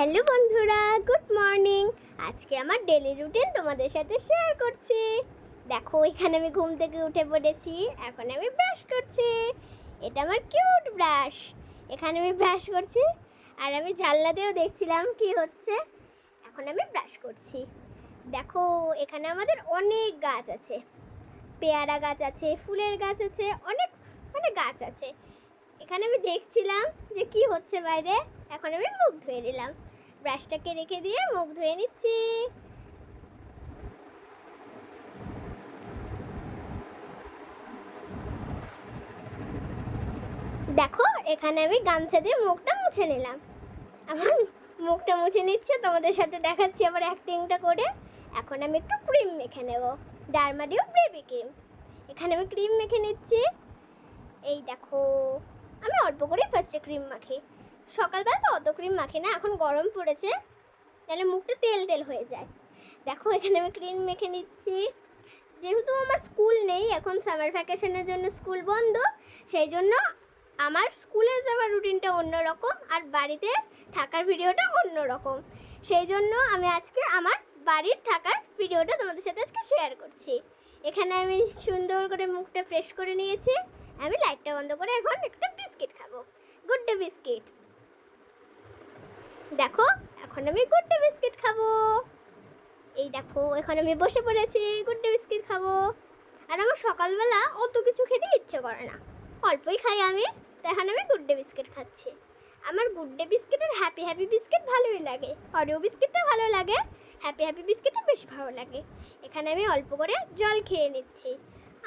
Hello বন্ধুরা, good morning. আজকে আমার ডেলি রুটিন তোমাদের সাথে শেয়ার করছি। দেখো, এখানে আমি ঘুম থেকে উঠে পড়েছি, এখন আমি ব্রাশ করছি। এটা আমার কিউট ব্রাশ। এখানে আমি ব্রাশ করছি, আর আমি জানলা দিয়েও দেখছিলাম কি হচ্ছে। এখন আমি ব্রাশ করছি। দেখো, এখানে আমাদের অনেক গাছ আছে। পেয়ারা গাছ আছে, ফুলের গাছ আছে, অনেক অনেক গাছ আছে। এখানে আমি দেখছিলাম যে কি হচ্ছে বাইরে। এখন আমি মুখ ধুয়ে নিলাম। ব্রাশটাকে রেখে দিয়ে মুখ ধুয়ে নিচ্ছি। দেখো, এখানে আমি গামছা দিয়ে মুখটা মুছে নিলাম। আমার মুখটা মুছে নিচ্ছে, তোমাদের সাথে দেখাচ্ছি আবার অ্যাক্টিংটা করে। এখন আমি একটু ক্রিম মেখে নেব ডারমাডিও বেবি ক্রিম এখানে আমি ক্রিম মেখে নিচ্ছি। এই দেখো, আমি অল্প করে ফার্স্টে ক্রিম মাখি। সকালবেলা তো অত ক্রিম মাখি না, এখন গরম পড়েছে তাহলে মুখটা তেল তেল হয়ে যায়। দেখো, এখানে আমি ক্রিম মেখে নিচ্ছি। যেহেতু আমার স্কুল নেই, এখন সামার ভ্যাকেশনের জন্য স্কুল বন্ধ, সেই জন্য আমার স্কুলে যাওয়ার রুটিনটা অন্যরকম আর বাড়িতে থাকার ভিডিওটা অন্যরকম। সেই জন্য আমি আজকে আমার বাড়ির থাকার ভিডিওটা তোমাদের সাথে আজকে শেয়ার করছি। এখানে আমি সুন্দর করে মুখটা ফ্রেশ করে নিয়েছি। আমি লাইটটা বন্ধ করে এখন একটা বিস্কিট খাব। গুড ডে বিস্কিট দেখো, এখন আমি গুড ডে বিস্কিট খাব। এই দেখো, এখন আমি বসে পড়েছি গুড ডে বিস্কিট খাব। আর আমার সকালবেলা অত কিছু খেতে ইচ্ছে করে না। অল্পই খাই আমি তো এখন আমি গুড ডে বিস্কিট খাচ্ছি। আমার গুড ডে বিস্কিটের হ্যাপি হ্যাপি বিস্কিট ভালোই লাগে। অরিও বিস্কিটটা ভালো লাগে হ্যাপি হ্যাপি বিস্কিটটা বেশ ভালো লাগে। এখানে আমি অল্প করে জল খেয়ে নিচ্ছি।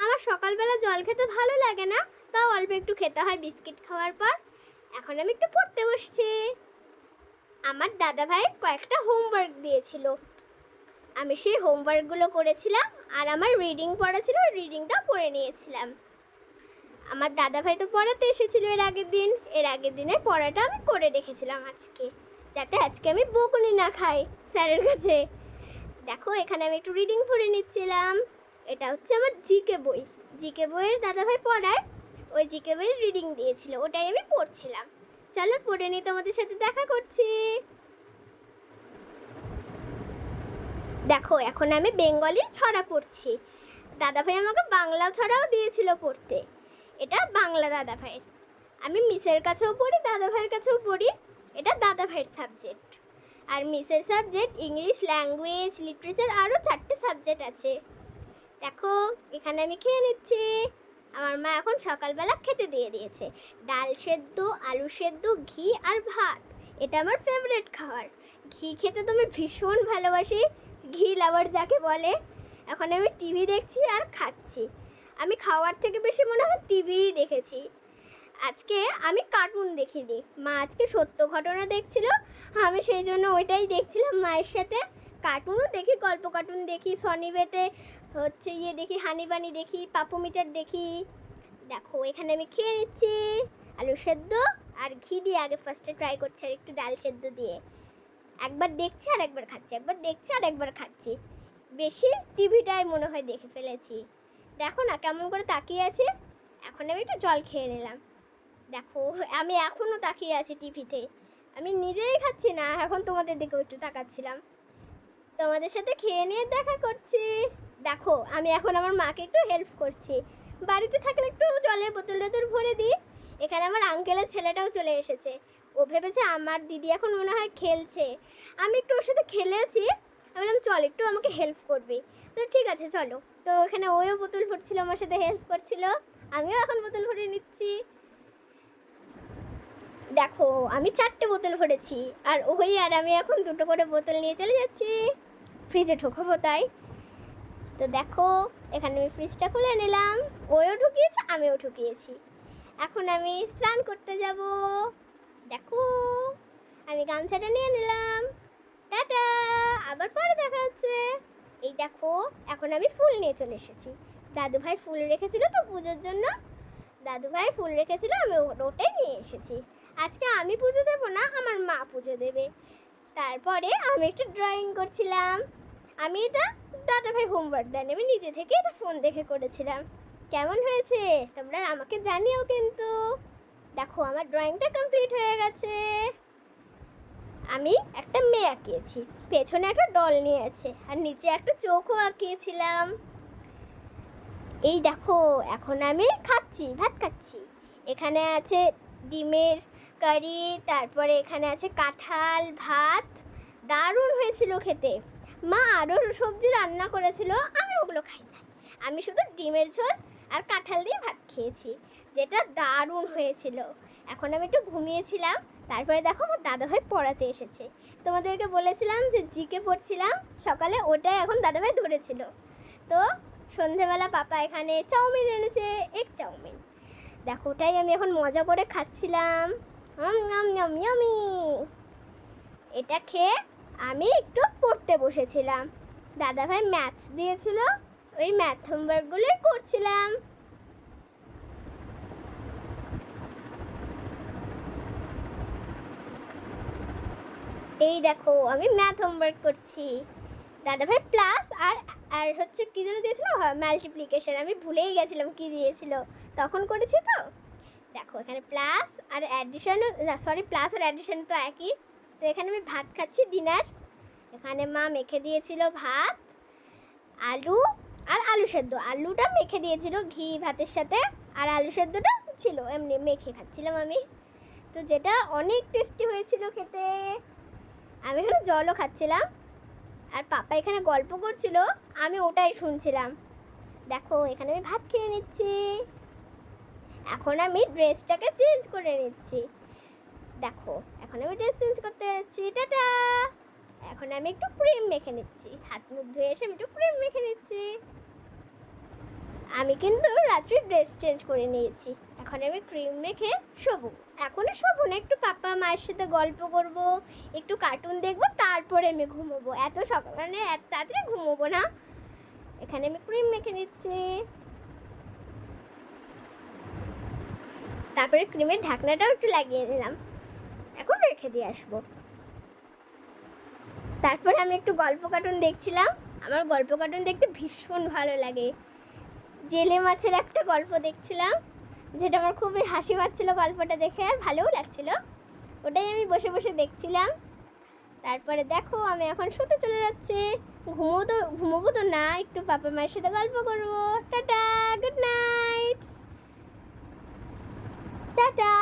আমার সকালবেলা জল খেতে ভালো লাগে না, তাও অল্প একটু খেতে হয় বিস্কিট খাওয়ার পর। এখন আমি একটু পড়তে বসছি। আমার দাদা ভাই কয়েকটা হোমওয়ার্ক দিয়েছিল। আমি সেই হোমওয়ার্কগুলো করেছিলাম আর আমার রিডিং পড়া ছিল রিডিংটা পড়ে নিয়েছিলাম। আমার দাদা ভাই তো পড়াতে এসেছিল এর আগের দিন। এর আগের দিনের পড়াটা আমি করে রেখেছিলাম আজকে। যাতে আজকে আমি বকুনি না খাই স্যারের কাছে। দেখো, এখানে আমি একটু রিডিং পড়ে নিচ্ছিলাম। এটা হচ্ছে আমার জিকে বই। জিকে বইয়ের দাদাভাই পড়ায় ওই জিকে বইয়ের রিডিং দিয়েছিল, ওটাই আমি পড়ছিলাম। চলো পড়ে নিয়ে তোমাদের সাথে দেখা করছি। দেখো, এখন আমি বেঙ্গলি ছড়া পড়ছি। দাদাভাই আমাকে বাংলা ছড়াও দিয়েছিল পড়তে। এটা বাংলা দাদাভাইয়ের। আমি মিসের কাছেও পড়ি, দাদাভাইয়ের কাছেও পড়ি। এটা দাদাভাইয়ের সাবজেক্ট। আর মিসের সাবজেক্ট ইংলিশ, ল্যাঙ্গুয়েজ, লিটারেচার আরও চারটে সাবজেক্ট আছে। দেখো, এখানে আমি খেয়ে নিচ্ছি। মা এখন সকালবেলা খেতে দিয়ে দিয়েছে। ডাল সেদ্ধ, আলু সেদ্ধ, ঘি আর ভাত। এটা আমার ফেভারিট খাবার। ঘি খেতে তো আমি ভীষণ ভালোবাসি। ঘি লাভার যাকে বলে। এখন আমি টিভি দেখছি আর খাচ্ছি। আমি খাওয়ার থেকে বেশি মনে হয় টিভিই দেখেছি। আজকে আমি কার্টুন দেখিনি। মা আজকে সত্য ঘটনা দেখছিল। আমি সেই জন্য ওইটাই দেখছিলাম মায়ের সাথে। কার্টুনও দেখি, গল্প কার্টুন দেখি শনিবেতে হচ্ছে ইয়ে দেখি হানি বানি দেখি পাপু মিটার দেখি। দেখো, এখানে আমি খেয়ে নিচ্ছি আলু সেদ্ধ আর ঘি দিয়ে আগে ফার্স্টে ট্রাই করছি আর একটু ডাল সেদ্ধ দিয়ে। একবার দেখছি আর একবার খাচ্ছি, একবার দেখছি আর একবার খাচ্ছি। বেশি টিভিটাই মনে হয় দেখে ফেলেছি। দেখো না, কেমন করে তাকিয়ে আছে? এখন আমি একটু জল খেয়ে নিলাম। দেখো, আমি এখনও তাকিয়ে আছি টিভিতে। আমি নিজেই খাচ্ছি না, এখন তোমাদের দিকেও একটু তাকাচ্ছিলাম। তোমাদের সাথে খেয়ে নিয়ে দেখা করছি। দেখো, আমি এখন আমার মাকে একটু হেল্প করছি। বাড়িতে থাকলে একটু জলের বোতল টোতল ভরে দিই। এখানে আমার আঙ্কেলের ছেলেটাও চলে এসেছে। ও ভেবেছে আমার দিদি এখন মনে হয় খেলছে। আমি একটু ওর সাথে খেলেছি। আমি বললাম, চল একটু আমাকে হেল্প করবি। তো ঠিক আছে, চলো। তো এখানে ওইও বোতল ফুটছিল, আমার সাথে হেল্প করছিল। আমিও এখন বোতল ভরে নিচ্ছি। দেখো, আমি চারটে বোতল ভরেছি। আর ওই আর আমি এখন দুটো করে বোতল নিয়ে চলে যাচ্ছি। ফ্রিজে ঢোকাবো তাই। তো দেখো, এখানে আমি ফ্রিজটা খুলে নিলাম। ওও ঢুকিয়েছে, আমিও ঢুকিয়েছি। এখন আমি স্নান করতে যাব। দেখো, আমি গামছাটা নিয়ে নিলাম। টাটা! আবার পরে দেখা হচ্ছে। এই দেখো, এখন আমি ফুল নিয়ে চলে এসেছি। দাদু ভাই ফুল রেখেছিল তো পুজোর জন্য। দাদু ভাই ফুল রেখেছিল, আমি ওটাই নিয়ে এসেছি। আজকে আমি পুজো দেবো না, আমার মা পুজো দেবে। তারপরে আমি একটু ড্রয়িং করছিলাম। আমি এটা দাদা ভাই হোমওয়ার্ক দেন। আমি নিজে থেকে এটা ফোন দেখে করেছিলাম। কেমন হয়েছে? তোমরা আমাকে জানিও কিন্তু। দেখো, আমার ড্রয়িংটা কমপ্লিট হয়ে গেছে। আমি একটা মেয়ে আঁকিয়েছি। পেছনে একটা ডল নিয়ে আছে আর নিচে একটা চোখও আঁকিয়েছিলাম। এই দেখো, এখন আমি খাচ্ছি, ভাত খাচ্ছি। এখানে আছে ডিমের কারি, তারপরে এখানে আছে কাঁঠাল, ভাত। দারুণ হয়েছিল খেতে। মা আরও সবজি রান্না করেছিল, আমি ওগুলো খাই না। আমি শুধু ডিমের ঝোল আর কাঁঠাল দিয়ে ভাত খেয়েছি, যেটা দারুণ হয়েছিল। এখন আমি একটু ঘুমিয়েছিলাম, তারপরে দেখো আমার দাদাভাই পড়াতে এসেছে। তোমাদেরকে বলেছিলাম যে জিকে পড়ছিলাম, সকালে ওটাই এখন দাদাভাই ধরেছিল। তো সন্ধেবেলা পাপা এখানে চাউমিন এনেছে, এক চাউমিন। দেখো ওটাই আমি এখন মজা করে খাচ্ছিলাম। এটা খেয়ে আমি একটু বসেছিলাম। দাদাভাই ম্যাথস দিয়েছিল, ওই ম্যাথ হোমওয়ার্কগুলোই করছিলাম। এই দেখো, আমি ম্যাথ হোমওয়ার্ক করছি। দাদাভাই প্লাস আর আর হচ্ছে কি যেন দিয়েছিল? মাল্টিপ্লিকেশন আমি ভুলেই গেছিলাম কি দিয়েছিল। তখন করেছি তো। দেখো, এখানে প্লাস আর অ্যাডিশন সরি প্লাস আর অ্যাডিশন তো একই। তো এখানে আমি ভাত খাচ্ছি ডিনার এখানে মা মেখে দিয়েছিল ভাত, আলু আর আলু সেদ্ধ। আলুটা মেখে দিয়েছিল ঘি ভাতের সাথে আর আলু সেদ্ধটা ছিল, এমনি মেখে খাচ্ছিলাম আমি। তো যেটা অনেক টেস্টি হয়েছিল খেতে। আমি এখানে জলও খাচ্ছিলাম। আর পাপা এখানে গল্প করছিল, আমি ওটাই শুনছিলাম। দেখো, এখানে আমি ভাত খেয়ে নিচ্ছি। এখন আমি ড্রেসটাকে চেঞ্জ করে নিচ্ছি। দেখো, এখন আমি ড্রেস চেঞ্জ করতে যাচ্ছি। টাটা! এখন আমি একটু ক্রিম মেখে নিচ্ছি। হাত মুখ ধুয়ে এসে আমি একটু ক্রিম মেখে নিচ্ছি। আমি কিন্তু রাত্রি ড্রেস চেঞ্জ করে নিয়েছি। এখন আমি ক্রিম মেখে শোবো। এখনও শোবো না, একটু পাপা মায়ের সাথে গল্প করব, একটু কার্টুন দেখব, তারপরে আমি ঘুমোবো। এত সকাল মানে এত তাড়াতাড়ি ঘুমোবো না। এখানে আমি ক্রিম মেখে নিচ্ছি। তারপরে ক্রিমের ঢাকনাটাও একটু লাগিয়ে নিলাম। এখন রেখে দিয়ে আসব। তারপরে আমি একটু গল্প কার্টুন দেখছিলাম। আমার গল্প কার্টুন দেখতে ভীষণ ভালো লাগে। জেলে মাছের একটা গল্প দেখছিলাম, যেটা আমার খুবই হাসি পাচ্ছিল গল্পটা দেখে ভালোও লাগছিল। ওটাই আমি বসে বসে দেখছিলাম। তারপরে দেখো, আমি এখন শুতে চলে যাচ্ছি। ঘুমো তো, ঘুমোবো তো না, একটু পাপা মায়ের সাথে গল্প করব। Tata good night tata.